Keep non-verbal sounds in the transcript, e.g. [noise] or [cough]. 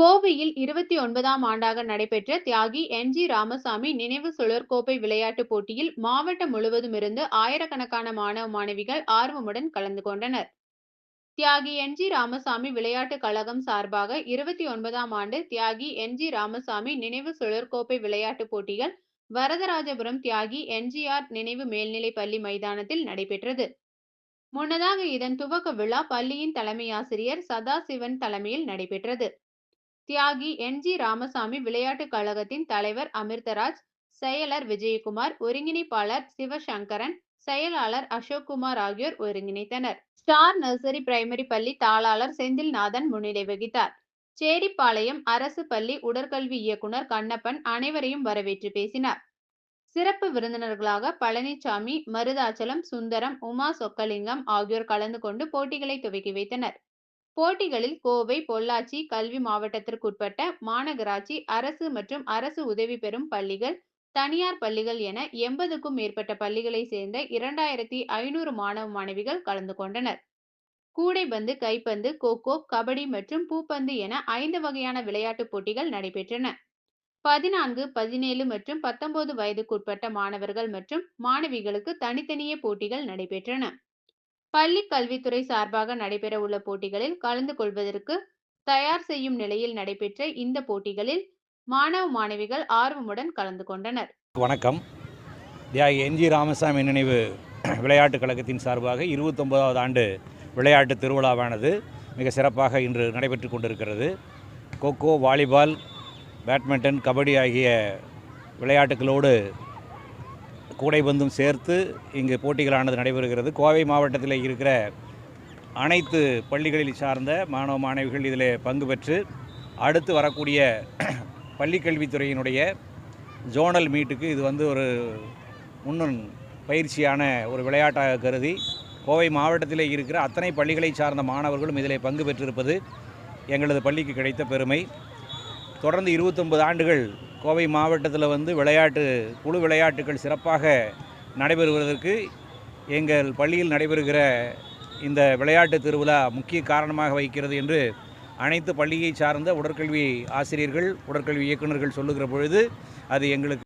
கோவையில் இருபத்தி ஒன்பதாம் ஆண்டாக நடைபெற்ற தியாகி என் ஜி ராமசாமி நினைவு சுழற்கோப்பை விளையாட்டுப் போட்டியில் மாவட்டம் முழுவதும் இருந்து ஆயிரக்கணக்கான மாணவ மாணவிகள் ஆர்வமுடன் கலந்து கொண்டனர். தியாகி என் ஜி ராமசாமி விளையாட்டுக் கழகம் சார்பாக இருபத்தி ஒன்பதாம் ஆண்டு தியாகி என் ஜி ராமசாமி நினைவு சுழற்கோப்பை விளையாட்டுப் போட்டிகள் வரதராஜபுரம் தியாகி என்ஜிஆர் நினைவு மேல்நிலைப் பள்ளி மைதானத்தில் நடைபெற்றது. முன்னதாக இதன் துவக்க விழா பள்ளியின் தலைமை ஆசிரியர் சதாசிவன் தலைமையில் நடைபெற்றது. தியாகி என். ஜி. ராமசாமி விளையாட்டுக் கழகத்தின் தலைவர் அமிர்தராஜ் செயலர் விஜயகுமார் ஒருங்கிணைப்பாளர் சிவசங்கரன் செயலாளர் அசோக்குமார் ஆகியோர் ஒருங்கிணைத்தனர். ஸ்டார் நர்சரி பிரைமரி பள்ளி தாளாளர் செந்தில்நாதன் முன்னிலை வகித்தார். சேரிப்பாளையம் அரசு பள்ளி உடற்கல்வி இயக்குனர் கண்ணப்பன் அனைவரையும் வரவேற்று பேசினார். சிறப்பு விருந்தினர்களாக பழனிசாமி மருதாச்சலம் சுந்தரம் உமா சொக்கலிங்கம் ஆகியோர் கலந்து கொண்டு போட்டிகளை துவக்கி வைத்தனர். போட்டிகளில் கோவை பொள்ளாச்சி கல்வி மாவட்டத்திற்குட்பட்ட மாநகராட்சி அரசு மற்றும் அரசு உதவி பெறும் பள்ளிகள் தனியார் பள்ளிகள் என எண்பதுக்கும் மேற்பட்ட பள்ளிகளை சேர்ந்த இரண்டாயிரத்தி ஐநூறு மாணவ மாணவிகள் கலந்து கொண்டனர். கூடைப்பந்து கைப்பந்து கோகோ கபடி மற்றும் பூப்பந்து என ஐந்து வகையான விளையாட்டுப் போட்டிகள் நடைபெற்றன. பதினான்கு பதினேழு மற்றும் பத்தொன்பது வயதுக்குட்பட்ட மாணவர்கள் மற்றும் மாணவிகளுக்கு தனித்தனியே போட்டிகள் நடைபெற்றன. பள்ளி கல்வித்துறை சார்பாக நடைபெற உள்ள போட்டிகளில் கலந்து கொள்வதற்கு தயார் செய்யும் நிலையில் நடைபெற்ற இந்த போட்டிகளில் மாணவ மாணவிகள் ஆர்வமுடன் கலந்து கொண்டனர். வணக்கம். தியாகி என்ஜி ராமசாமி நினைவு [clears throat] விளையாட்டுக் கழகத்தின் சார்பாக இருபத்தொன்பதாவது ஆண்டு விளையாட்டு திருவிழாவானது மிக சிறப்பாக இன்று நடைபெற்று கொண்டிருக்கிறது. கொக்கோ வாலிபால் பேட்மிண்டன் கபடி ஆகிய விளையாட்டுகளோடு கூடைபந்தும் சேர்த்து இங்கு போட்டிகளானது நடைபெறுகிறது. கோவை மாவட்டத்தில் இருக்கிற அனைத்து பள்ளிகளில் சார்ந்த மாணவ மாணவிகள் இதில் பங்கு பெற்று அடுத்து வரக்கூடிய [clears throat] பள்ளிக்கல்வித்துறையினுடைய ஜோனல் மீட்டுக்கு இது வந்து ஒரு முன்னன் பயிற்சியான ஒரு விளையாட்டாக கருதி கோவை மாவட்டத்தில் இருக்கிற அத்தனை பள்ளிகளை சார்ந்த மாணவர்களும் இதில் பங்கு பெற்றிருப்பது எங்களது பள்ளிக்கு கிடைத்த பெருமை. தொடர்ந்து இருபத்தொம்பது ஆண்டுகள் கோவை மாவட்டத்தில் வந்து விளையாட்டு குழு விளையாட்டுகள் சிறப்பாக நடைபெறுவதற்கு எங்கள் பள்ளியில் நடைபெறுகிற இந்த விளையாட்டு திருவிழா முக்கிய காரணமாக வைக்கிறது என்று அனைத்து பள்ளியை சார்ந்த உடற்கல்வி ஆசிரியர்கள் உடற்கல்வி இயக்குநர்கள் சொல்லுகிற பொழுது அது எங்களுக்கு